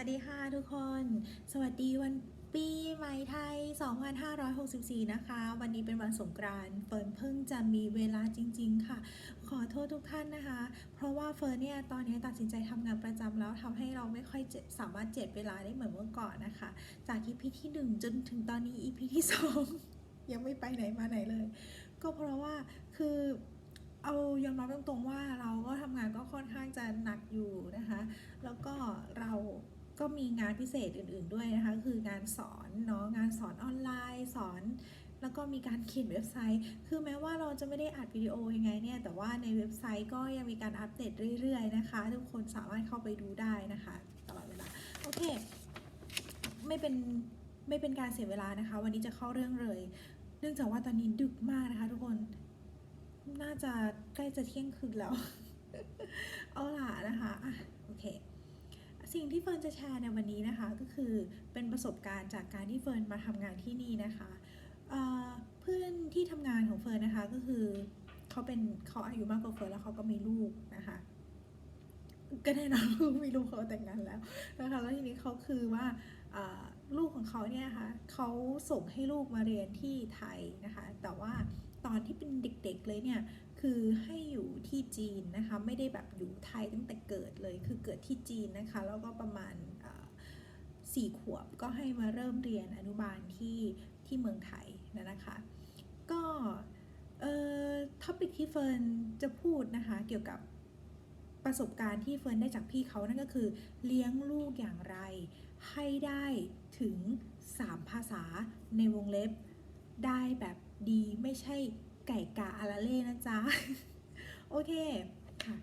วัสดีค่ะทุกคน สวัสดีวันปีใหม่ไทย 2564 นะคะ วันนี้เป็นวันสงกรานต์เฟิร์นเพิ่งจะมีเวลาจริง ๆ ค่ะ ขอโทษทุกท่านนะคะ เพราะว่าเฟิร์นเนี่ยตอนนี้ตัดสินใจทำงานประจำแล้วทำให้เราไม่ค่อยสามารถเจ็ดเวลาได้เหมือนเมื่อก่อนนะคะ จาก EP ที่ 1 จนถึงตอนนี้ EP ที่ 2 ยังไม่ไปไหนมาไหนเลย ก็เพราะว่าคือเอายอมรับตรงๆว่าเราก็ทำงานก็ค่อนข้างจะหนักอยู่นะคะ แล้วก็เรา ก็มีงานพิเศษอื่น ๆด้วยนะคะคืองานสอนเนาะงานสอนออนไลน์สอน แล้วก็มีการเขียนเว็บไซต์ คือแม้ว่าเราจะไม่ได้อัดวิดีโอยังไงเนี่ย แต่ว่าในเว็บไซต์ก็ยังมีการอัปเดตเรื่อย ๆ นะคะ ทุกคนสามารถเข้าไปดูได้นะคะ ตลอดเวลา โอเค ไม่เป็นไม่เป็นการเสียเวลานะคะ วันนี้จะเข้าเรื่องเลย เนื่องจากว่าตอนนี้ดึกมากนะคะ ทุกคนน่าจะใกล้จะเที่ยงคืนแล้ว เอาล่ะนะคะอะโอเค สิ่งที่เฟิร์นจะแชร์ในวันนี้นะคะก็คือเป็นประสบการณ์จากการที่เฟิร์นมาทำงานที่นี่นะคะเพื่อนที่ทำงานของเฟิร์นนะคะก็คือเขาเป็นเขาอายุมากกว่าเฟิร์นแล้วเขาก็มีลูกนะคะก็แน่นอนลูกมีลูกเขาแต่งงานแล้วนะคะแล้วทีนี้เขาคือว่าลูกของเขาเนี่ยนะคะเขาส่งให้ลูกมาเรียนที่ไทยนะคะ แต่ว่าตอนที่เป็นเด็กๆเลยเนี่ย คือให้อยู่ที่จีนนะคะ ไม่ได้แบบอยู่ไทยตั้งแต่เกิดเลย คือเกิดที่จีนนะคะ แล้วก็ประมาณสี่ขวบก็ให้มาเริ่มเรียนอนุบาลที่ที่เมืองไทยนะคะ ก็เอ่อท็อปิกที่เฟิร์นจะพูดนะคะ เกี่ยวกับประสบการณ์ที่เฟิร์นได้จากพี่เขานั่นก็คือ เลี้ยงลูกอย่างไร ให้ได้ถึง 3 ภาษาในวงเล็บได้แบบดีไม่ใช่ ไก่กาอาราเล่นะจ๊ะ โอเคค่ะ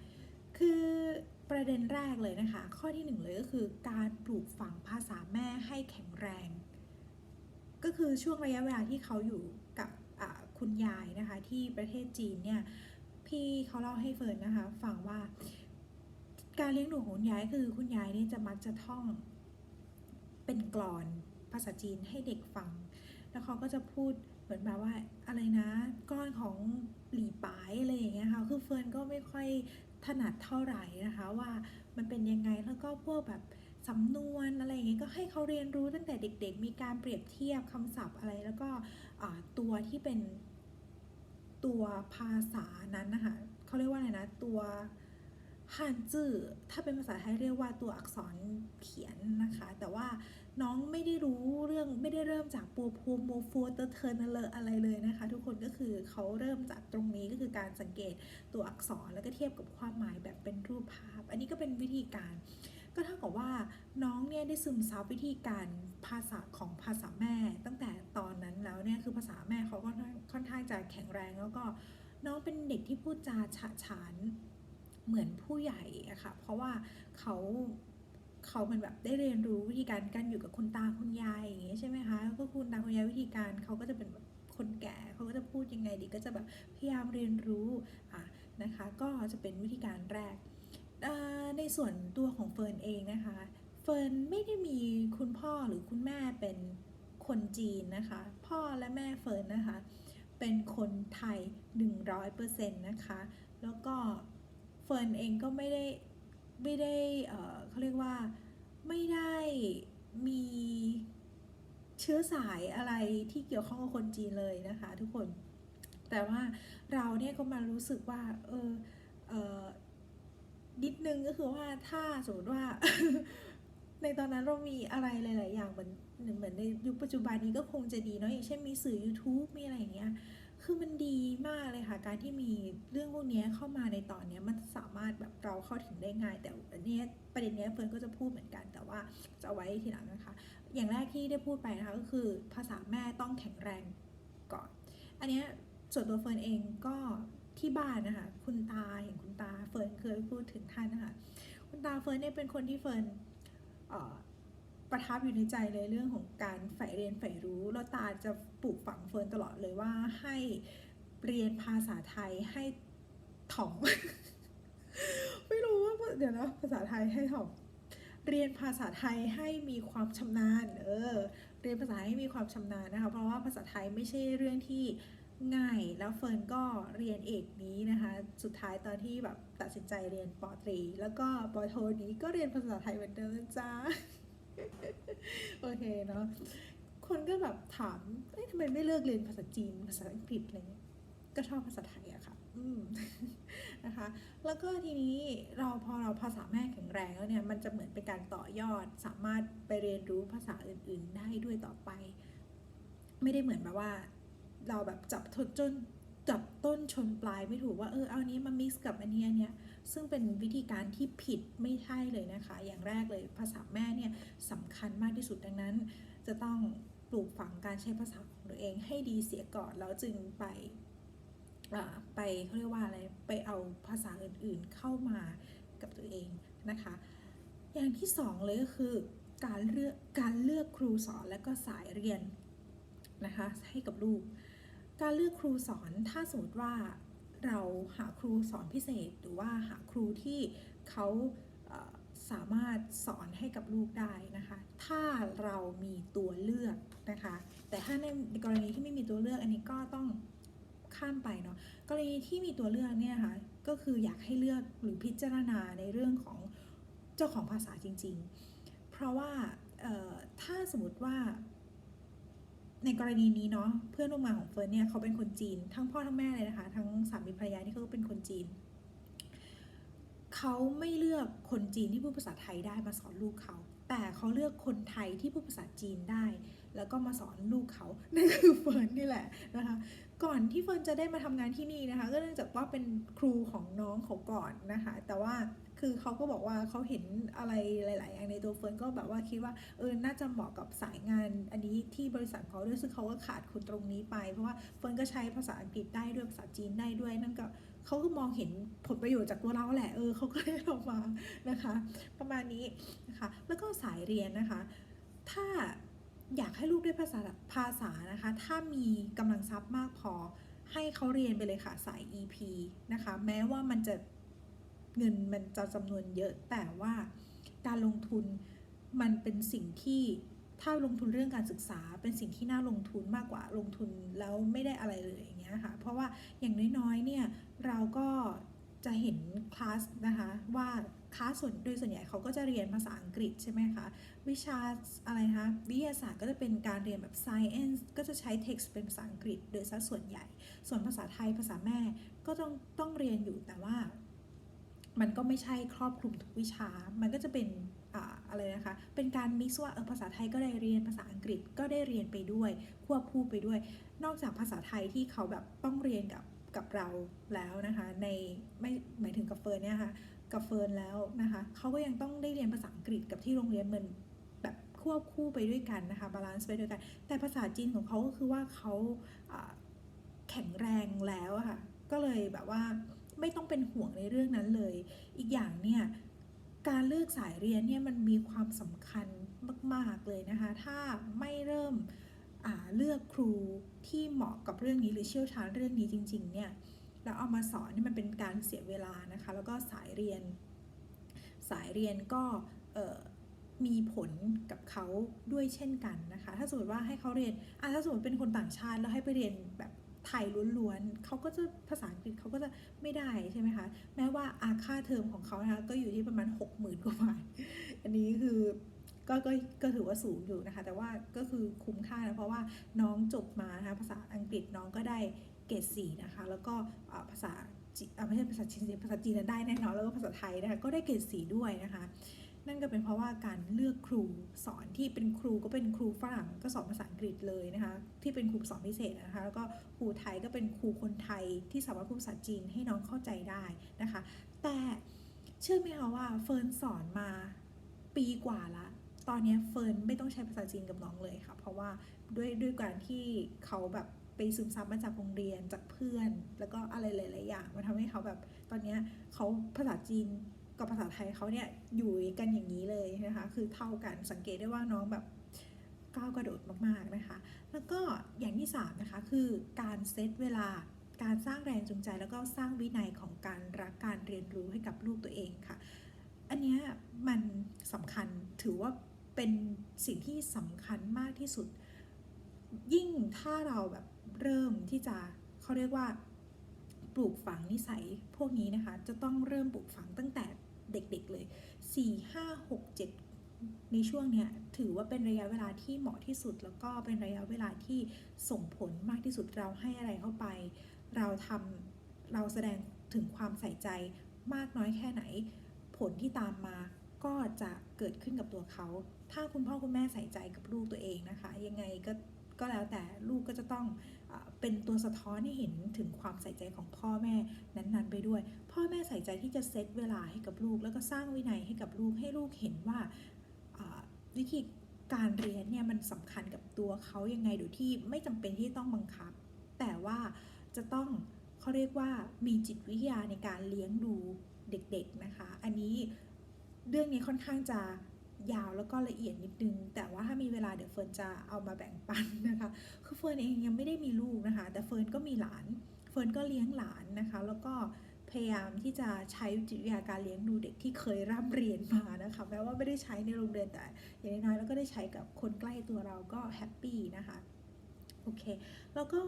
คือประเด็นแรกเลยนะคะ ข้อที่หนึ่งเลยก็คือการปลูกฝังภาษาแม่ให้แข็งแรง ก็คือช่วงระยะเวลาที่เขาอยู่กับคุณยายนะคะที่ประเทศจีนเนี่ยพี่เขาเล่าให้เฟิร์นนะคะฟังว่า การเลี้ยงดูของคุณยายคือคุณยายนี่จะมักจะท่องเป็นกลอนภาษาจีนให้เด็กฟัง แล้วเขาก็จะพูดเหมือนแบบว่าอะไรนะก้อนของหลีปายอะไรอย่างเงี้ยค่ะคือเฟิร์นก็ไม่ค่อยถนัดเท่าไหร่นะคะว่ามันเป็นยังไงแล้วก็พวกแบบสำนวนอะไรอย่างเงี้ยก็ให้เขาเรียนรู้ตั้งแต่เด็ก ๆ มีการเปรียบเทียบคำศัพท์อะไรแล้วก็ตัวที่เป็นตัวภาษานั้นนะคะเขาเรียกว่าอะไรนะตัวฮันจื่อถ้าเป็นภาษาไทยเรียกว่าตัวอักษรเขียนนะคะ แต่ว่า น้องไม่ได้รู้เรื่องไม่ได้เริ่มจากปัวพูโมฟัวเตอร์เทอร์นเลออะไรเลยนะคะ ทุกคนก็คือเขาเริ่มจากตรงนี้ก็คือการสังเกตตัวอักษรแล้วก็เทียบกับความหมายแบบเป็นรูปภาพ อันนี้ก็เป็นวิธีการ ก็เท่ากับว่าน้องเนี่ยได้ซึมซับวิธีการภาษาของภาษาแม่ ตั้งแต่ตอนนั้นแล้วเนี่ยคือภาษาแม่เขาก็ค่อนข้างจะแข็งแรงแล้วก็น้องเป็นเด็กที่พูดจาฉะฉานเหมือนผู้ใหญ่อะค่ะเพราะว่าเขา เขามันแบบได้เรียนรู้วิธีการการอยู่กับคุณตาคุณยายอย่างเงี้ยใช่ไหมคะก็คุณตาคุณยายวิธีการเขาก็จะเป็นแบบคนแก่เขาก็จะพูดยังไงดีก็จะแบบพยายามเรียนรู้อะนะคะ ก็จะเป็นวิธีการแรก ในส่วนตัวของเฟิร์นเองนะคะเฟิร์นไม่ได้มีคุณพ่อหรือคุณแม่เป็นคนจีนนะคะ พ่อและแม่เฟิร์นนะคะ เป็นคนไทย 100%นะคะ แล้วก็เฟิร์นเองก็ไม่ได้ ไม่ได้เขาเรียกว่าไม่ได้มีเชื้อสายอะไรที่เกี่ยวข้องกับคนจีนเลยนะคะทุกคน แต่ว่าเราเนี่ยก็มารู้สึกว่า เออเออนิดนึงก็คือว่าถ้าสมมติว่า ในตอนนั้นเรามีอะไรหลาย ๆ อย่างเหมือนเหมือนในยุคปัจจุบันนี้ก็คงจะดีเนาะอย่างเช่นมีสื่อ YouTube มีอะไรอย่างเงี้ย คือมันดีมากเลยค่ะ การที่มีเรื่องพวกนี้เข้ามาในตอนนี้มันสามารถแบบเราเข้าถึงได้ง่าย แต่อันเนี้ยประเด็นเนี้ยเฟิร์นก็จะพูดเหมือนกัน แต่ว่าจะไว้ทีหลังนะคะ อย่างแรกที่ได้พูดไปนะคะก็คือภาษาแม่ต้องแข็งแรงก่อน อันนี้ส่วนตัวเฟิร์นเองก็ที่บ้านนะคะคุณตาอย่างคุณตาเฟิร์นเคยพูดถึงท่านนะคะคุณตาเฟิร์นเนี่ยเป็นคนที่เฟิร์นเอ่อ ประทับอยู่ในใจเลยเรื่องของการใฝ่เรียนใฝ่รู้แล้วตาจะปลูกฝังเฟิร์นตลอดเลยว่าให้เรียนภาษาไทยให้ถ่อง ไม่รู้ว่าเดี๋ยวนะภาษาไทยให้ถ่องเรียนภาษาไทยให้มีความชำนาญ เออ เรียนภาษาให้มีความชำนาญนะคะ เพราะว่าภาษาไทยไม่ใช่เรื่องที่ง่าย แล้วเฟิร์นก็เรียนเอกนี้นะคะ สุดท้ายตอนที่แบบตัดสินใจเรียนปอตรี แล้วก็ปอโทนี้ก็เรียนภาษาไทยเหมือนเดิมจ้า โอเคเนาะคนก็แบบถามเอ้ยทำไมไม่เลิกเรียนภาษาจีนภาษาอังกฤษอะไรเงี้ยก็ชอบภาษาไทยอะค่ะ อืม นะคะ แล้วก็ทีนี้เราพอเราภาษาแม่แข็งแรงแล้วเนี่ย มันจะเหมือนเป็นการต่อยอด สามารถไปเรียนรู้ภาษาอื่น ๆ ได้ด้วยต่อไป ไม่ได้เหมือนแบบว่า เราแบบจับทนจนจับต้นชนปลายไม่ถูกว่าเออเอานี้มา mix กับอันนี้อันเนี้ย ซึ่งเป็นวิธีการที่ผิดไม่ใช่เลยนะคะ อย่างแรกเลยภาษาแม่เนี่ยสำคัญมากที่สุดดังนั้น จะต้องปลูกฝังการใช้ภาษาของตัวเองให้ดีเสียก่อนแล้วจึงไปอ่าไปเขาเรียกว่าอะไรไปเอาภาษาอื่นๆเข้ามากับตัวเองนะคะ อย่างที่สองเลยก็คือการเลือกการเลือกครูสอนและก็สายเรียนนะคะให้กับลูก การเลือกครูสอนถ้าสมมติว่า เราหาครูสอนพิเศษ หรือว่าหาครูที่เขาสามารถสอนให้กับลูกได้นะคะ ถ้าเรามีตัวเลือกนะคะ แต่ถ้าในกรณีที่ไม่มีตัวเลือกอันนี้ก็ต้องข้ามไปเนาะ กรณีที่มีตัวเลือกเนี่ยค่ะ ก็คืออยากให้เลือกหรือพิจารณาในเรื่องของเจ้าของภาษาจริง ๆ เพราะว่าถ้าสมมติว่า ในกรณีนี้เนาะเพื่อนร่วมงานของเฟิร์นเนี่ยเขาเป็นคนจีน ทั้งพ่อทั้งแม่เลยนะคะ ทั้งสามีภรรยาที่เขาก็เป็นคนจีน เขาไม่เลือกคนจีนที่พูดภาษาไทยได้มาสอนลูกเขา แต่เขาเลือกคนไทยที่พูดภาษาจีนได้ แล้วก็มาสอนลูกเขานั่นคือเฟิร์นนี่แหละนะคะก่อนที่เฟิร์นจะได้มาทำงานที่นี่นะคะ ก็เนื่องจากว่าเป็นครูของน้องเขาก่อนนะคะ แต่ว่า คือเขาก็บอกว่าเขาเห็นอะไรหลาย ๆ อย่างในตัวเฟิร์นก็แบบว่าคิดว่าเออน่าจะเหมาะกับสายงานอันนี้ที่บริษัทเขาด้วยซึ่งเขาก็ขาดคนตรงนี้ไปเพราะว่าเฟิร์นก็ใช้ภาษาอังกฤษได้ด้วยภาษาจีนได้ด้วยนั่นก็เขาก็มองเห็นผลประโยชน์จากตัวเราแหละเออเขาก็เลยเรามานะคะ ประมาณนี้นะคะแล้วก็สายเรียนนะคะ ถ้าอยากให้ลูกได้ภาษาภาษานะคะ ถ้ามีกำลังทรัพย์มากพอให้เขาเรียนไปเลยค่ะสาย EP นะคะ แม้ว่ามันจะ เงินมันจะจำนวนเยอะ แต่ว่าการลงทุนมันเป็นสิ่งที่ถ้าลงทุนเรื่องการศึกษาเป็นสิ่งที่น่าลงทุนมากกว่าลงทุนแล้วไม่ได้อะไรเลยอย่างเงี้ยค่ะ เพราะว่าอย่างน้อยๆเนี่ยเราก็จะเห็นคลาสนะคะว่าคลาสส่วนโดยส่วนใหญ่เขาก็จะเรียนภาษาอังกฤษใช่ไหมคะวิชาอะไรคะวิทยาศาสตร์ก็จะเป็นการเรียนแบบ science ก็จะใช้ text เป็นภาษาอังกฤษ โดยสัดส่วนใหญ่ ส่วนภาษาไทยภาษาแม่ก็ต้องต้องเรียนอยู่แต่ว่า มันก็ไม่ใช่ครอบคลุมทุกวิชา มันก็จะเป็นอ่าอะไรนะคะ เป็นการมิกซ์ว่าเออภาษาไทยก็ได้เรียนภาษาอังกฤษก็ได้เรียนไปด้วย ควบคู่ไปด้วย นอกจากภาษาไทยที่เขาแบบต้องเรียนกับกับเราแล้วนะคะ ในไม่หมายถึงกับเฟิร์นเนี่ยค่ะกับเฟิร์นแล้วนะคะเขาก็ยังต้องได้เรียนภาษาอังกฤษกับที่โรงเรียนเหมือนแบบควบคู่ไปด้วยกันนะคะบาลานซ์ไปด้วยกัน แต่ภาษาจีนของเขาก็คือว่าเขาแข็งแรงแล้วะค่ะก็เลยแบบว่า ไม่ต้องเป็นห่วงในเรื่องนั้นเลย อีกอย่างเนี่ยการเลือกสายเรียนเนี่ยมันมีความสำคัญมาก ๆ เลยนะคะ ถ้าไม่เริ่มเลือกครูที่เหมาะกับเรื่องนี้หรือเชี่ยวชาญเรื่องนี้จริง ๆ เนี่ยแล้วเอามาสอนนี่มันเป็นการเสียเวลานะคะ แล้วก็สายเรียน สายเรียนก็มีผลกับเขาด้วยเช่นกันนะคะ ถ้าสมมติว่าให้เขาเรียนอะถ้าสมมติเป็นคนต่างชาติแล้วให้ไปเรียนแบบ ไทยล้วนๆเขาก็จะภาษาอังกฤษเขาก็จะไม่ได้ใช่ไหมคะ แม้ว่าอาค่าเทอมของเขานะคะก็อยู่ที่ประมาณ 60,000กว่าบาท อันนี้คือก็ก็ก็ถือว่าสูงอยู่นะคะ แต่ว่าก็คือคุ้มค่านะ เพราะว่าน้องจบมานะคะภาษาอังกฤษน้องก็ได้เกรดสี่นะคะ แล้วก็ภาษาไม่ใช่ภาษาจีนภาษาจีนได้แน่นอนแล้วก็ภาษาไทยนะคะก็ได้เกรดสี่ด้วยนะคะ นั่นก็เป็นเพราะว่าการเลือกครูสอนที่เป็นครูก็เป็นครูฝรั่งก็สอนภาษาอังกฤษเลยนะคะ ที่เป็นครูสอนพิเศษนะคะ แล้วก็ครูไทยก็เป็นครูคนไทยที่สามารถพูดภาษาจีนให้น้องเข้าใจได้นะคะ แต่เชื่อไหมคะว่าเฟิร์นสอนมาปีกว่าละตอนนี้เฟิร์นไม่ต้องใช้ภาษาจีนกับน้องเลยค่ะ เพราะว่าด้วยด้วยการที่เขาแบบไปซึมซับมาจากโรงเรียนจากเพื่อน แล้วก็อะไรหลาย ๆ อย่างมันทำให้เขาแบบตอนนี้เขาภาษาจีน กับภาษาไทยเขาเนี่ยอยู่กันอย่างนี้เลยนะคะ คือเท่ากันสังเกตได้ว่าน้องแบบก้าวกระโดดมากๆนะคะ แล้วก็อย่างที่สามนะคะคือการเซตเวลาการสร้างแรงจูงใจ แล้วก็สร้างวินัยของการรักการเรียนรู้ให้กับลูกตัวเองค่ะ อันนี้มันสำคัญถือว่าเป็นสิ่งที่สำคัญมากที่สุด ยิ่งถ้าเราแบบเริ่มที่จะเขาเรียกว่าปลูกฝังนิสัยพวกนี้นะคะ จะต้องเริ่มปลูกฝังตั้งแต่ เด็กๆเลย 4 5 6 7 ในช่วงเนี้ยถือว่าเป็นระยะเวลาที่เหมาะที่สุด แล้วก็เป็นระยะเวลาที่ส่งผลมากที่สุดเราให้อะไรเข้าไป เราทำเราแสดงถึงความใส่ใจมากน้อยแค่ไหน ผลที่ตามมาก็จะเกิดขึ้นกับตัวเขา ถ้าคุณพ่อคุณแม่ใส่ใจกับลูกตัวเองนะคะ ยังไงก็ ก็แล้วแต่ลูกก็จะต้องเป็นตัวสะท้อนให้เห็นถึงความใส่ใจของพ่อแม่นั้นๆ ไปด้วย พ่อแม่ใส่ใจที่จะเซตเวลาให้กับลูก แล้วก็สร้างวินัยให้กับลูกให้ลูกเห็นว่าอ่าวิธีการเรียนเนี่ยมันสำคัญกับตัวเขายังไงโดยที่ไม่จำเป็นที่ต้องบังคับ แต่ว่าจะต้องเขาเรียกว่ามีจิตวิทยาในการเลี้ยงดูเด็กๆนะคะ อันนี้เรื่องนี้ค่อนข้างจะ ยาวแล้วก็ละเอียดนิดนึง แต่ว่าถ้ามีเวลาเดี๋ยวเฟิร์นจะเอามาแบ่งปันนะคะ คือเฟิร์นเองยังไม่ได้มีลูกนะคะ แต่เฟิร์นก็มีหลาน เฟิร์นก็เลี้ยงหลานนะคะ แล้วก็พยายามที่จะใช้จิตวิทยาการเลี้ยงดูเด็กที่เคยร่ำเรียนมานะคะ แม้ว่าไม่ได้ใช้ในโรงเรียนแต่ อย่างน้อยๆแล้วก็ได้ใช้กับคนใกล้ตัวเราก็แฮปปี้นะคะ โอเค แล้วก็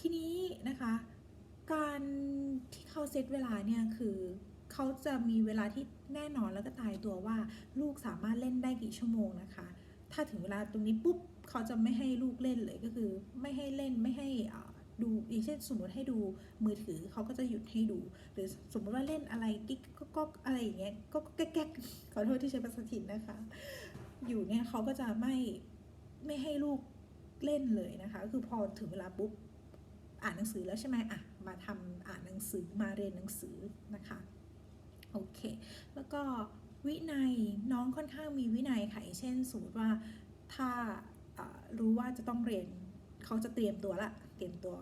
ทีนี้นะคะ การที่เขาเซตเวลาเนี่ยคือ เขาจะมีเวลาที่แน่นอนแล้วก็ตายตัวว่า ลูกสามารถเล่นได้กี่ชั่วโมงนะคะ ถ้าถึงเวลาตรงนี้ปุ๊บเขาจะไม่ให้ลูกเล่นเลยก็คือ ไม่ให้เล่นไม่ให้ดูอย่างเช่นสมมติให้ดูมือถือเขาก็จะหยุดให้ดู หรือสมมติว่าเล่นอะไรกิ๊กก็ก็อะไรอย่างเงี้ยก็แก๊กขอโทษที่ใช้ภาษาถิ่นนะคะ อยู่เนี่ยเขาก็จะไม่ไม่ให้ลูกเล่นเลยนะคะก็คือพอถึงเวลาปุ๊บอ่านหนังสือแล้วใช่ไหมอะมาทำอ่านหนังสือมาเรียนหนังสือนะคะ โอเค แล้วก็วินัยน้องค่อนข้างมีวินัยค่ะเช่นสมมติว่าถ้ารู้ว่าจะต้องเรียนเขาจะเตรียมตัวละเตรียมตัว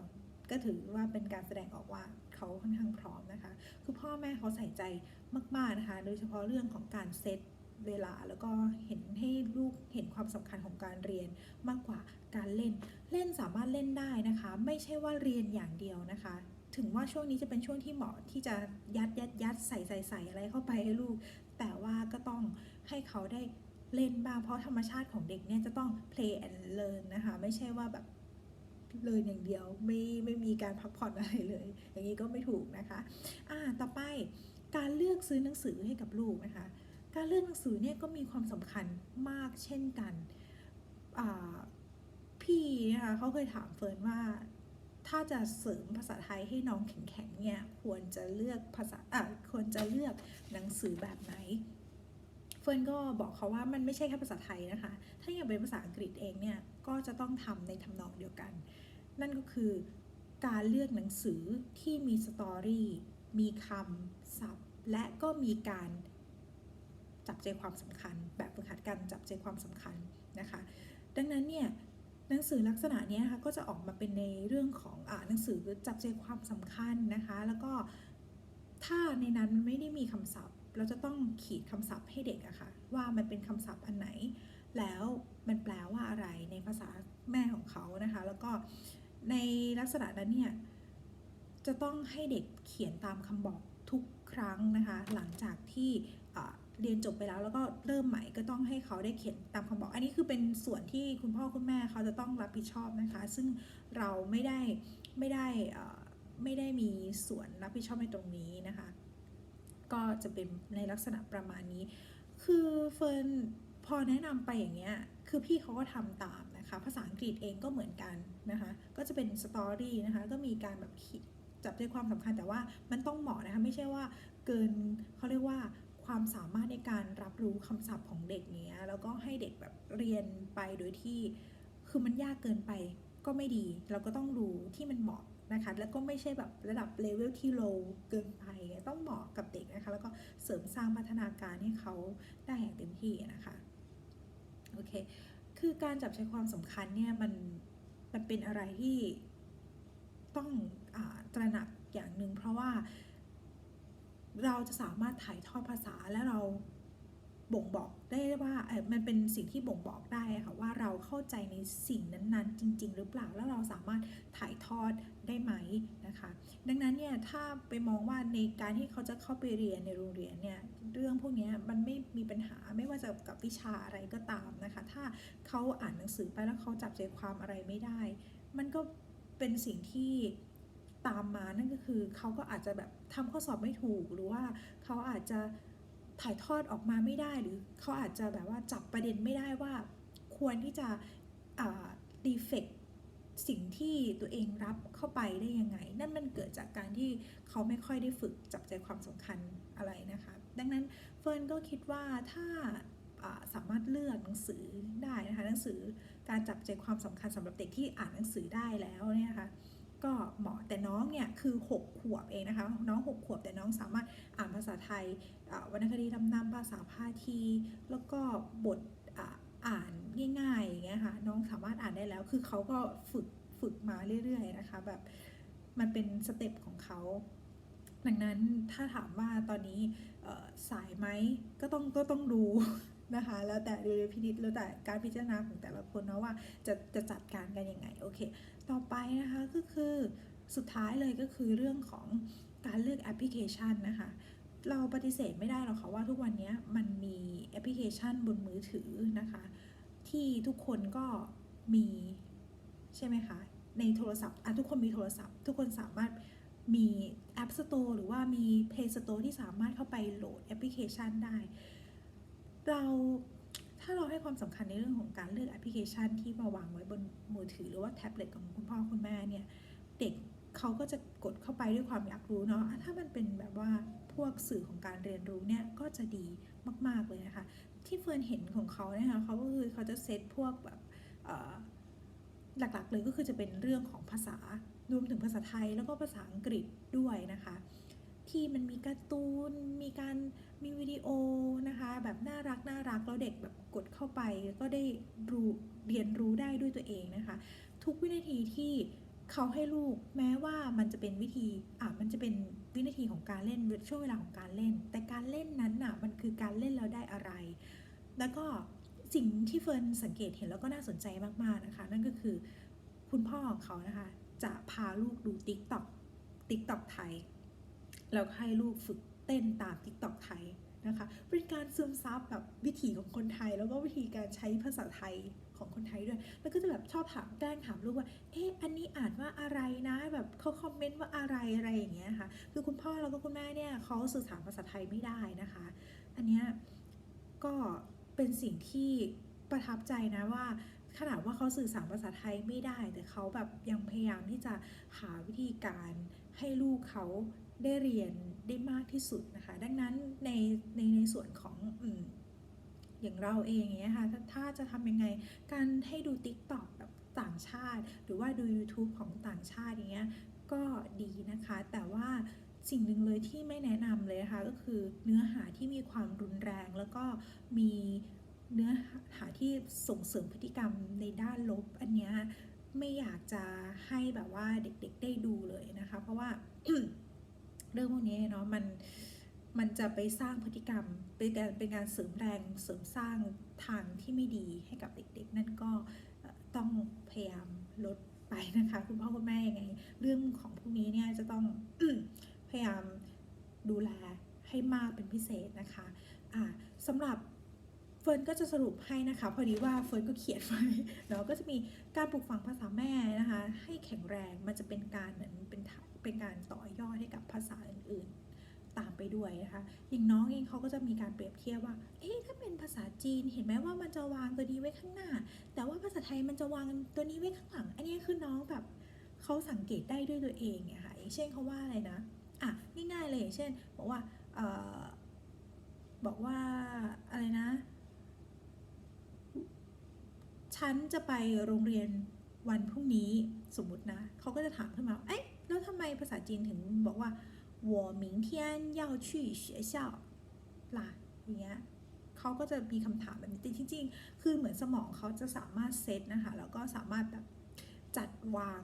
ก็ถือว่าเป็นการแสดงออกว่าเขาค่อนข้างพร้อมนะคะ คือพ่อแม่เขาใส่ใจมากๆนะคะ โดยเฉพาะเรื่องของการเซตเวลาแล้วก็เห็นให้ลูกเห็นความสำคัญของการเรียนมากกว่าการเล่น เล่นสามารถเล่นได้นะคะ ไม่ใช่ว่าเรียนอย่างเดียวนะคะ ถึงว่าช่วงนี้จะเป็นช่วงที่เหมาะที่จะยัดยัดยัดใส่ใส่ใส่อะไรเข้าไปให้ลูก แต่ว่าก็ต้องให้เขาได้เล่นบ้างเพราะธรรมชาติของเด็กเนี่ยจะต้อง play and learn นะคะ ไม่ใช่ว่าแบบเรียอย่างเดียวไม่ไม่มีการพักผ่อนอะไรเลย อย่างนี้ก็ไม่ถูกนะคะอ่าต่อไปการเลือกซื้อหนังสือให้กับลูกนะคะ การเลือกหนังสือเนี่ยก็มีความสำคัญมากเช่นกัน พี่นะคะเขาเคยถามเฟิร์นว่า ถ้าจะเสริมภาษาไทยให้น้องแข็งๆเนี่ยควรจะเลือกภาษาอะควรจะเลือกหนังสือแบบไหน เฟิร์นก็บอกเขาว่ามันไม่ใช่แค่ภาษาไทยนะคะ ถ้าอย่างเป็นภาษาอังกฤษเองเนี่ยก็จะต้องทำในทำนองเดียวกัน นั่นก็คือการเลือกหนังสือที่มีสตอรี่มีคำศัพท์ และก็มีการจับใจความสำคัญ แบบฝึกหัดการจับใจความสำคัญนะคะ ดังนั้นเนี่ย หนังสือลักษณะนี้นะคะก็จะออกมาเป็นในเรื่องของอ่าหนังสือจับใจความสำคัญนะคะ แล้วก็ถ้าในนั้นมันไม่ได้มีคำศัพท์ เราจะต้องขีดคำศัพท์ให้เด็กอะคะ่ะว่ามันเป็นคำศัพท์อันไหน แล้วมันแปลว่าอะไรในภาษาแม่ของเขานะคะ แล้วก็ในลักษณะนั้นเนี่ยจะต้องให้เด็กเขียนตามคำบอกทุกครั้งนะคะ หลังจากที่ เรียนจบไปแล้วแล้วก็เริ่มใหม่ก็ต้องให้เขาได้เขียนตามคำบอก อันนี้คือเป็นส่วนที่คุณพ่อคุณแม่เขาจะต้องรับผิดชอบนะคะ ซึ่งเราไม่ได้ไม่ได้ไม่ได้มีส่วนรับผิดชอบในตรงนี้นะคะ ก็จะเป็นในลักษณะประมาณนี้ คือเฟิร์นพอแนะนำไปอย่างเงี้ย คือพี่เขาก็ทำตามนะคะ ภาษาอังกฤษเองก็เหมือนกันนะคะ ก็จะเป็นสตอรี่นะคะ ก็มีการแบบจับใจความสำคัญแต่ว่ามันต้องเหมาะนะคะ ไม่ใช่ว่าเกินเขาเรียกว่า ความสามารถในการรับรู้คำศัพท์ของเด็กเนี้ยแล้วก็ให้เด็กแบบเรียนไปโดยที่คือมันยากเกินไปก็ไม่ดี เราก็ต้องดูที่มันเหมาะนะคะ แล้วก็ไม่ใช่แบบระดับเลเวลที่ low เกินไป ต้องเหมาะกับเด็กนะคะ แล้วก็เสริมสร้างพัฒนาการให้เขาได้อย่างเต็มที่นะคะโอเคคือการจับใจความสำคัญเนี่ยมันมันเป็นอะไรที่ต้องอตระหนักอย่างหนึ่งเพราะว่า เราจะสามารถถ่ายทอดภาษาและเราบ่งบอกได้ว่าเออมันเป็นสิ่งที่บ่งบอกได้ค่ะว่าเราเข้าใจในสิ่งนั้นๆ จริง ๆ หรือเปล่าแล้วเราสามารถถ่ายทอดได้ไหมนะคะ ดังนั้นเนี่ยถ้าไปมองว่าในการที่เขาจะเข้าไปเรียนในโรงเรียนเนี่ยเรื่องพวกนี้มันไม่มีปัญหาไม่ว่าจะกับวิชาอะไรก็ตามนะคะ ถ้าเขาอ่านหนังสือไปแล้วเขาจับใจความอะไรไม่ได้ มันก็เป็นสิ่งที่ ตามมานั่นก็คือเขาก็อาจจะแบบทำข้อสอบไม่ถูก หรือว่าเขาอาจจะถ่ายทอดออกมาไม่ได้หรือเขาอาจจะแบบว่าจับประเด็นไม่ได้ว่า ควรที่จะดีเฟกสิ่งที่ตัวเองรับเข้าไปได้ยังไง นั่นมันเกิดจากการที่เขาไม่ค่อยได้ฝึกจับใจความสำคัญอะไรนะคะ ดังนั้นเฟิร์นก็คิดว่าถ้าสามารถเลือกหนังสือได้นะคะหนังสือการจับใจความสำคัญสำหรับเด็กที่อ่านหนังสือได้แล้วเนี่ยนะคะ ก็เหมาะแต่น้องเนี่ยคือ 6 ขวบเองนะคะ น้อง 6 ขวบแต่น้องสามารถอ่านภาษาไทย วรรณคดีดำนำภาษาพาที แล้วก็บทอ่าอ่านง่ายๆอย่างเงี้ยค่ะน้องสามารถอ่านได้แล้ว คือเขาก็ฝึกฝึกมาเรื่อยๆนะคะแบบมันเป็นสเต็ปของเขาดังนั้นถ้าถามว่าตอนนี้สายไหมก็ต้องก็ต้องดู นะคะ แล้วแต่ดูพินิจแล้วแต่การพิจารณาของแต่ละคนเนาะว่าจะจะจัดการกันยังไงโอเค ต่อไปนะคะก็คือสุดท้ายเลยก็คือเรื่องของการเลือกแอปพลิเคชันนะคะเราปฏิเสธไม่ได้หรอกค่ะว่าทุกวันนี้มันมีแอปพลิเคชันบนมือถือนะคะ ที่ทุกคนก็มีใช่ไหมคะ ในโทรศัพท์อะทุกคนมีโทรศัพท์ ทุกคนสามารถมี App Store หรือว่ามี Play Store ที่สามารถเข้าไปโหลดแอปพลิเคชันได้ เราถ้าเราให้ความสำคัญในเรื่องของการเลือกแอปพลิเคชันที่มาวางไว้บนมือถือหรือว่าแท็บเล็ตของคุณพ่อคุณแม่เนี่ย เด็กเขาก็จะกดเข้าไปด้วยความอยากรู้เนาะถ้ามันเป็นแบบว่าพวกสื่อของการเรียนรู้เนี่ยก็จะดีมาก ๆ เลยนะคะ ที่เฟิร์นเห็นของเขาเนี่ยค่ะเขาก็คือเขาจะเซตพวกแบบหลักๆเลยก็คือจะเป็นเรื่องของภาษารวมถึงภาษาไทยแล้วก็ภาษาอังกฤษด้วยนะคะ ที่มันมีการ์ตูน มีการมีวิดีโอนะคะแบบน่ารักน่ารักแล้วเด็กแบบกดเข้าไปก็ได้รู้เรียนรู้ได้ด้วยตัวเองนะคะ ทุกวินาทีที่เขาให้ลูกแม้ว่ามันจะเป็นวิธีอะมันจะเป็นวินาทีของการเล่นช่วงเวลาของการเล่น แต่การเล่นนั้นน่ะมันคือการเล่นแล้วได้อะไร แล้วก็สิ่งที่เฟิร์นสังเกตเห็นแล้วก็น่าสนใจมากๆนะคะ นั่นก็คือคุณพ่อของเขานะคะ จะพาลูกดู t ิ k t o k t ิ k t o k ไทย แล้วให้ลูกฝึกเต้นตาม t ิ k t o k ไทยนะคะเป็นการซึมซับแบบวิถีของคนไทย แล้วก็วิธีการใช้ภาษาไทยของคนไทยด้วย แล้วก็จะแบบชอบถามแกล้งถามลูกว่า เอ๊ะ อันนี้อ่านว่าอะไรนะ แบบเขาคอมเมนต์ว่าอะไรอะไรอย่างเงี้ยค่ะ คือคุณพ่อแล้วก็คุณแม่เนี่ยเขาสื่อสารภาษาไทยไม่ได้นะคะ อันเนี้ยก็เป็นสิ่งที่ประทับใจนะว่าขนาดว่าเขาสื่อสารภาษาไทยไม่ได้ แต่เขาแบบยังพยายามที่จะหาวิธีการให้ลูกเขา ได้เรียนได้มากที่สุดนะคะ ดังนั้นในในในส่วนของออย่างเราเองเงี้ยค่ะถ้าถ้าจะทำยังไงการให้ดู t ิ k t o k แบบต่างชาติ หรือว่าดู YouTube ของต่างชาติอย่างเงี้ยก็ดีนะคะ แต่ว่าสิ่งหนึ่งเลยที่ไม่แนะนำเลยนะคะก็คือเนื้อหาที่มีความรุนแรงแล้วก็มีเนื้อหาที่ส่งเสริมพฤติกรรมในด้านลบ อันเนี้ยไม่อยากจะให้แบบว่าเด็กๆได้ดูเลยนะคะ เพราะว่า เรื่องพวกนี้เนาะมันมันจะไปสร้างพฤติกรรม เป็นการเป็นการเสริมแรงเสริมสร้างทางที่ไม่ดีให้กับเด็กๆ นั่นก็ต้องพยายามลดไปนะคะ คุณพ่อคุณแม่ยังไง เรื่องของพวกนี้เนี่ยจะต้องพยายามดูแลให้มากเป็นพิเศษนะคะอ่าสำหรับเฟิร์นก็จะสรุปให้นะคะ พอดีว่าเฟิร์นก็เขียนไว้เนาะก็จะมีการปลูกฝังภาษาแม่นะคะ ให้แข็งแรงมันจะเป็นการเหมือนเป็นทะ เป็นการต่อยอดให้กับภาษาอื่นๆ ตามไปด้วยนะคะอย่างน้องเองเขาก็จะมีการเปรียบเทียบว่า เอ๊ะถ้าเป็นภาษาจีนเห็นไหมว่ามันจะวางตัวนี้ไว้ข้างหน้า แต่ว่าภาษาไทยมันจะวางตัวนี้ไว้ข้างหลัง อันนี้คือน้องแบบเขาสังเกตได้ด้วยตัวเองอะค่ะอย่างเช่นเขาว่าอะไรนะอะง่ายๆเลย เช่น บอกว่าเออบอกว่าอะไรนะ ฉันจะไปโรงเรียนวันพรุ่งนี้สมมตินะ เขาก็จะถามขึ้นมา เอ๊ะ แล้วทำไมภาษาจีนถึงบอกว่า我明天要去学校ล่ะอย่างเงี้ยเขาก็จะมีคำถามแบบนี้แต่จริงๆ คือเหมือนสมองเขาจะสามารถเซตนะคะ แล้วก็สามารถแบบจัดวาง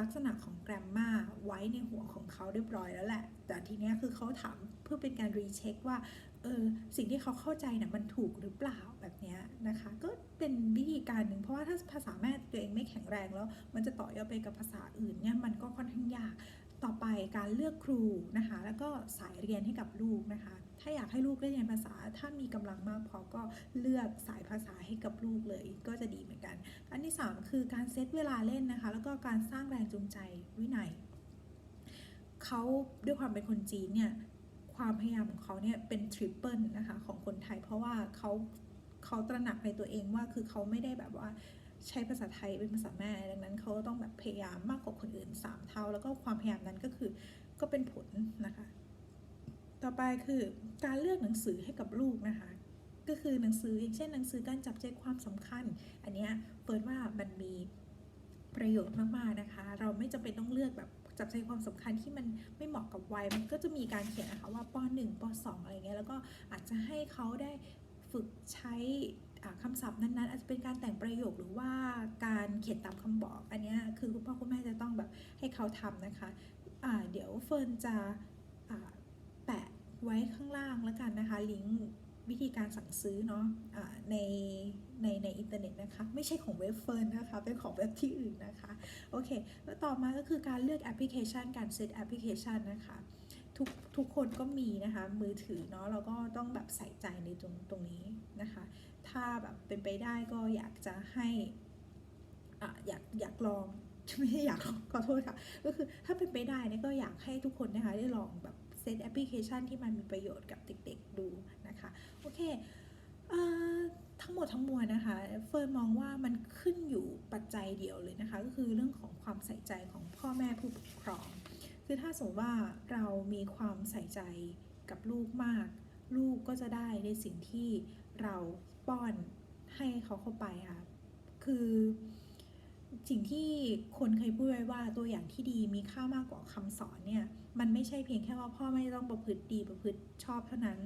ลักษณะของแกรมมาไว้ในหัวของเขาเรียบร้อยแล้วแหละ แต่ทีเนี้ยคือเขาถามเพื่อเป็นการรีเช็คว่า เออสิ่งที่เขาเข้าใจน่ะมันถูกหรือเปล่าแบบนี้นะคะ ก็เป็นวิธีการหนึ่งเพราะว่าถ้าภาษาแม่ตัวเองไม่แข็งแรงแล้ว มันจะต่อยอดไปกับภาษาอื่นเนี่ยมันก็ค่อนข้างยากต่อไปการเลือกครูนะคะ แล้วก็สายเรียนให้กับลูกนะคะ ถ้าอยากให้ลูกได้เรียนภาษา ถ้ามีกำลังมากพอก็เลือกสายภาษาให้กับลูกเลย ก็จะดีเหมือนกัน อันที่ 3 คือการเซตเวลาเล่นนะคะ แล้วก็การสร้างแรงจูงใจวินัยเขาด้วยความเป็นคนจีนเนี่ย ความพยายามของเขาเนี่ยเป็นทริปเปิลนะคะของคนไทย เพราะว่าเขาเขาตระหนักในตัวเองว่าคือเขาไม่ได้แบบว่าใช้ภาษาไทยเป็นภาษาแม่ ดังนั้นเขาต้องแบบพยายามมากกว่าคนอื่น 3 เท่า แล้วก็ความพยายามนั้นก็คือก็เป็นผลนะคะ ต่อไปคือการเลือกหนังสือให้กับลูกนะคะ ก็คือหนังสืออย่างเช่นหนังสือการจับใจความสำคัญ อันเนี้ยเปิดว่ามันมี ประโยชน์มากๆนะคะ เราไม่จำเป็นต้องเลือกแบบจับใจความสำคัญที่มันไม่เหมาะกับวัย มันก็จะมีการเขียนนะคะว่าป .1 ป .2 อะไรเงี้ยแล้วก็อาจจะให้เขาได้ฝึกใช้คำศัพท์นั้นๆ อาจจะเป็นการแต่งประโยคหรือว่าการเขียนตามคำบอก อันนี้คือคุณพ่อคุณแม่จะต้องแบบให้เขาทำนะคะอ่าเดี๋ยวเฟิร์นจะแปะไว้ข้างล่างแล้วกันนะคะ ลิงก์ วิธีการสั่งซื้อเนาะะในในในอินเทอร์เน็ตนะคะ ไม่ใช่ของเว็บเฟิร์นนะคะ เป็นของเว็บที่อื่นนะคะ โอเค แล้วต่อมาก็คือการเลือกแอปพลิเคชัน การเซตแอปพลิเคชันนะคะทุกทุกคนก็มีนะคะ มือถือเนาะเราก็ต้องแบบใส่ใจในตรงตรงนี้นะคะ ถ้าแบบเป็นไปได้ก็อยากจะให้อะอยากอยากลองไม่ใช่อยากลองขอโทษค่ะ ก็คือถ้าเป็นไปได้เนี่ยก็อยากให้ทุกคนนะคะได้ลองแบบ เซตแอปพลิเคชันที่มันมีประโยชน์กับเด็กๆดูนะคะ โอเคเออทั้งหมดทั้งมวลนะคะ เฟิร์นมองว่ามันขึ้นอยู่ปัจจัยเดียวเลยนะคะ ก็คือเรื่องของความใส่ใจของพ่อแม่ผู้ปกครอง คือถ้าสมมติว่าเรามีความใส่ใจกับลูกมาก ลูกก็จะได้ในสิ่งที่เราป้อนให้เขาเข้าไปค่ะ คือ สิ่งที่คนเคยพูดไว้ว่าตัวอย่างที่ดีมีค่ามากกว่าคำสอนเนี่ย มันไม่ใช่เพียงแค่ว่าพ่อแม่ต้องประพฤติดีประพฤติชอบเท่านั้น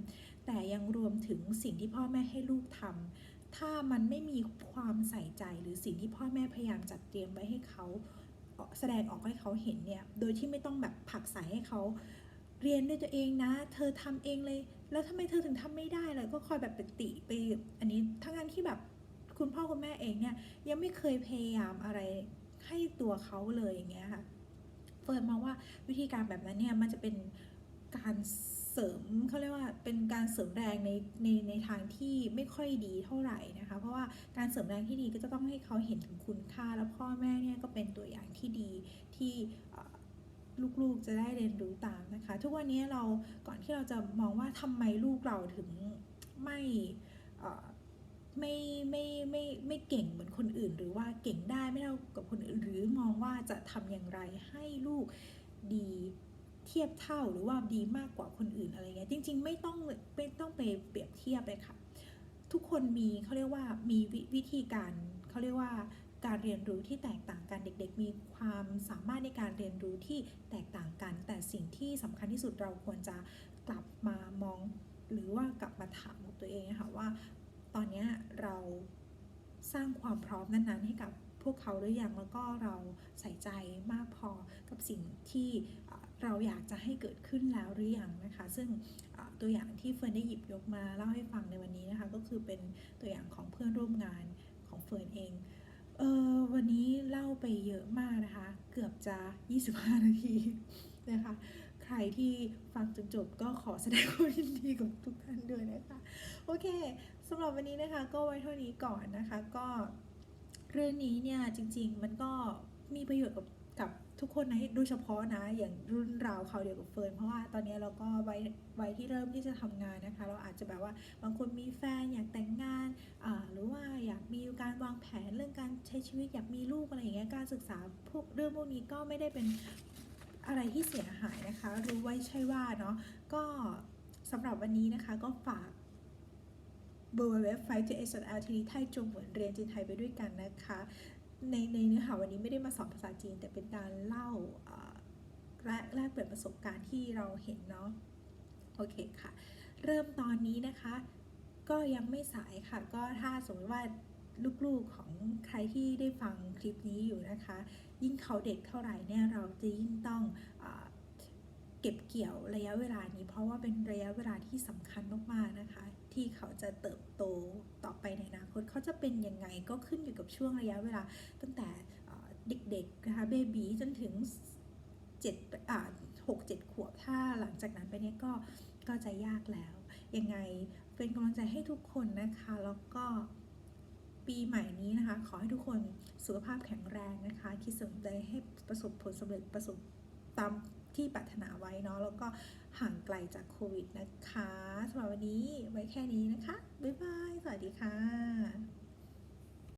แต่ยังรวมถึงสิ่งที่พ่อแม่ให้ลูกทำถ้ามันไม่มีความใส่ใจหรือสิ่งที่พ่อแม่พยายามจัดเตรียมไว้ให้เขาแสดงออกให้เขาเห็นเนี่ย โดยที่ไม่ต้องแบบผลักใส่ให้เขาเรียนด้วยตัวเองนะ เธอทำเองเลย แล้วทำไมเธอถึงทำไม่ได้เลยก็คอยแบบปติไป อันนี้ทั้งนั้นที่แบบ คุณพ่อคุณแม่เองเนี่ยยังไม่เคยพยายามอะไรให้ตัวเขาเลยอย่างเงี้ยค่ะเฟิร์นมองว่าวิธีการแบบนั้นเนี่ยมันจะเป็นการเสริมเขาเรียกว่าเป็นการเสริมแรงในในในทางที่ไม่ค่อยดีเท่าไหร่นะคะเพราะว่าการเสริมแรงที่ดีก็จะต้องให้เขาเห็นถึงคุณค่า แล้วพ่อแม่เนี่ยก็เป็นตัวอย่างที่ดีที่ลูกๆจะได้เรียนรู้ตามนะคะ ทุกวันนี้เราก่อนที่เราจะมองว่าทำไมลูกเราถึงไม่ ไม่ไม่ไม่ไม่เก่งเหมือนคนอื่น หรือว่าเก่งได้ไม่เท่ากับคนอื่นหรือมองว่าจะทำอย่างไรให้ลูกดีเทียบเท่าหรือว่าดีมากกว่าคนอื่นอะไรเงี้ยจริง ๆ ไม่ต้องไม่ต้องไปเปรียบเทียบเลยค่ะ ทุกคนมีเขาเรียกว่ามีวิธีการเขาเรียกว่าการเรียนรู้ที่แตกต่างกันเด็ก ๆ มีความสามารถในการเรียนรู้ที่แตกต่างกัน แต่สิ่งที่สำคัญที่สุดเราควรจะกลับมามอง หรือว่ากลับมาถามตัวเองนะคะว่า ตอนนี้เราสร้างความพร้อมนั้นๆ ให้กับพวกเขาหรือยังแล้วก็เราใส่ใจมากพอกับสิ่งที่เราอยากจะให้เกิดขึ้นแล้วหรือยังนะคะ ซึ่งตัวอย่างที่เฟิร์นได้หยิบยกมาเล่าให้ฟังในวันนี้นะคะ ก็คือเป็นตัวอย่างของเพื่อนร่วมงานของเฟิร์นเองเออวันนี้เล่าไปเยอะมากนะคะ เกือบจะ 25 นาทีนะคะ ใครที่ฟังจนจบก็ขอแสดงความยินดีกับทุกท่านด้วยนะคะ โอเคสำหรับวันนี้นะคะ ก็ไว้เท่านี้ก่อนนะคะ ก็เรื่องนี้เนี่ยจริง ๆ มันก็มีประโยชน์กับกับทุกคนนะโดยเฉพาะนะ อย่างรุ่นราวเขาเดียวกับเฟิร์น เพราะว่าตอนนี้เราก็ไว้ไว้ที่เริ่มที่จะทำงานนะคะ เราอาจจะแบบว่าบางคนมีแฟนอยากแต่งงานหรือว่าอยากมีการวางแผนเรื่องการใช้ชีวิตอยากมีลูกอะไรอย่างเงี้ยการศึกษาพวกเรื่องพวกนี้ก็ไม่ได้เป็น อะไรที่เสียหายนะคะ รู้ไว้ใช่ว่าเนาะก็สำหรับวันนี้นะคะก็ฝาก b w w f i g h t s l ทีไทยจงเหมือนเรียนจีนไทยไปด้วยกันนะคะ ในในเนื้อหาวันนี้ไม่ได้มาสอนภาษาจีน แต่เป็นการเล่าและแลกเปลี่ยนประสบการณ์ที่เราเห็นเนาะโอเคค่ะ เริ่มตอนนี้นะคะ ก็ยังไม่สายค่ะ ก็ถ้าสมมติว่า ลูกๆของใครที่ได้ฟังคลิปนี้อยู่นะคะ ยิ่งเขาเด็กเท่าไหร่เนี่ยเราจะยิ่งต้องอเก็บเกี่ยวระยะเวลานี้ เพราะว่าเป็นระยะเวลาที่สำคัญมากๆนะคะ ที่เขาจะเติบโตต่อไปในอนาคตเขาจะเป็นยังไงก็ขึ้นอยู่กับช่วงระยะเวลา ตั้งแต่เด็กๆนะคะเบบีจนถึง7อ่าหกเจ็ดขวบ ถ้าหลังจากนั้นไปเนี้ยก็ก็จะยากแล้ว ยังไงเป็นกำลังใจให้ทุกคนนะคะ แล้วก็ ปีใหม่นี้นะคะ ขอให้ทุกคนสุขภาพแข็งแรงนะคะคิดสมใจให้ประสบผลสำเร็จประสบตามที่ปรารถนาไว้เนาะแล้วก็ห่างไกลจากโควิดนะคะสำหรับวันนี้ไว้แค่นี้นะคะ บ๊ายบาย สวัสดีค่ะ